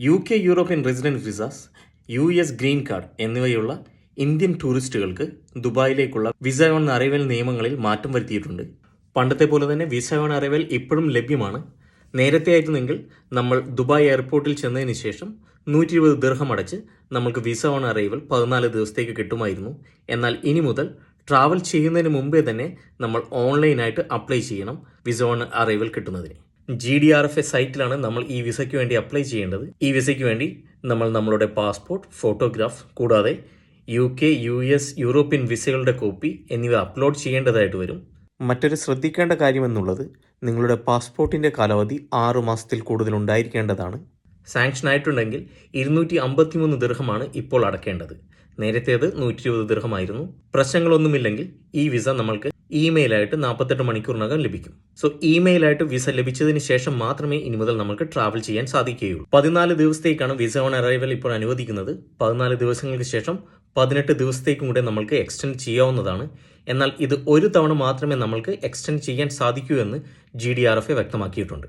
U K European resident visas U S green card എന്നിവയുള്ള Indian ടൂറിസ്റ്റുകൾക്ക് ദുബായിലേക്കുള്ള visa on arrival നിയമങ്ങളിൽ മാറ്റം വരുത്തിയിട്ടുണ്ട്. പണ്ടത്തെ പോലെ തന്നെ വിസ ഓൺ അറൈവൽ ഇപ്പോഴും ലഭ്യമാണ്. നേരത്തെ ആയിരുന്നെങ്കിൽ നമ്മൾ ദുബായ് എയർപോർട്ടിൽ ചെന്നതിന് ശേഷം നൂറ്റി ഇരുപത് ദീർഘം അടച്ച് നമുക്ക് വിസ ഓൺ അറൈവൽ പതിനാല് ദിവസത്തേക്ക് കിട്ടുമായിരുന്നു. എന്നാൽ ഇനി മുതൽ ട്രാവൽ ചെയ്യുന്നതിന് മുമ്പേ തന്നെ നമ്മൾ ഓൺലൈനായിട്ട് അപ്ലൈ ചെയ്യണം വിസ ഓൺ അറൈവൽ കിട്ടുന്നതിന്. G D R F A സൈറ്റിലാണ് നമ്മൾ ഈ വിസയ്ക്ക് വേണ്ടി അപ്ലൈ ചെയ്യേണ്ടത്. ഈ വിസയ്ക്ക് വേണ്ടി നമ്മൾ നമ്മളുടെ പാസ്പോർട്ട് ഫോട്ടോഗ്രാഫ് കൂടാതെ U K U S European വിസകളുടെ കോപ്പി എന്നിവ അപ്ലോഡ് ചെയ്യേണ്ടതായിട്ട് വരും. മറ്റൊരു ശ്രദ്ധിക്കേണ്ട കാര്യമെന്നുള്ളത് നിങ്ങളുടെ പാസ്പോർട്ടിന്റെ കാലാവധി ആറു മാസത്തിൽ കൂടുതൽ ഉണ്ടായിരിക്കേണ്ടതാണ്. സാങ്ഷൻ ആയിട്ടുണ്ടെങ്കിൽ ഇരുന്നൂറ്റി അമ്പത്തിമൂന്ന് ദീർഘമാണ് ഇപ്പോൾ അടക്കേണ്ടത്. നേരത്തേത് നൂറ്റി ഇരുപത് ദീർഘമായിരുന്നു. പ്രശ്നങ്ങളൊന്നുമില്ലെങ്കിൽ ഈ വിസ നമ്മൾക്ക് ഇമെയിലായിട്ട് നാൽപ്പത്തെട്ട് മണിക്കൂറിനകം ലഭിക്കും. സോ ഇമെയിലായിട്ട് വിസ ലഭിച്ചതിന് ശേഷം മാത്രമേ ഇനി മുതൽ നമുക്ക് ട്രാവൽ ചെയ്യാൻ സാധിക്കുകയുള്ളൂ. പതിനാല് ദിവസത്തേക്കാണ് വിസ ഓൺ അറൈവൽ ഇപ്പോൾ അനുവദിക്കുന്നത്. പതിനാല് ദിവസങ്ങൾക്ക് ശേഷം പതിനെട്ട് ദിവസത്തേക്കും കൂടെ നമ്മൾക്ക് എക്സ്റ്റെൻഡ് ചെയ്യാവുന്നതാണ്. എന്നാൽ ഇത് ഒരു തവണ മാത്രമേ നമ്മൾക്ക് എക്സ്റ്റെൻഡ് ചെയ്യാൻ സാധിക്കൂ എന്ന് ജി ഡി ആർ എഫ് വ്യക്തമാക്കിയിട്ടുണ്ട്.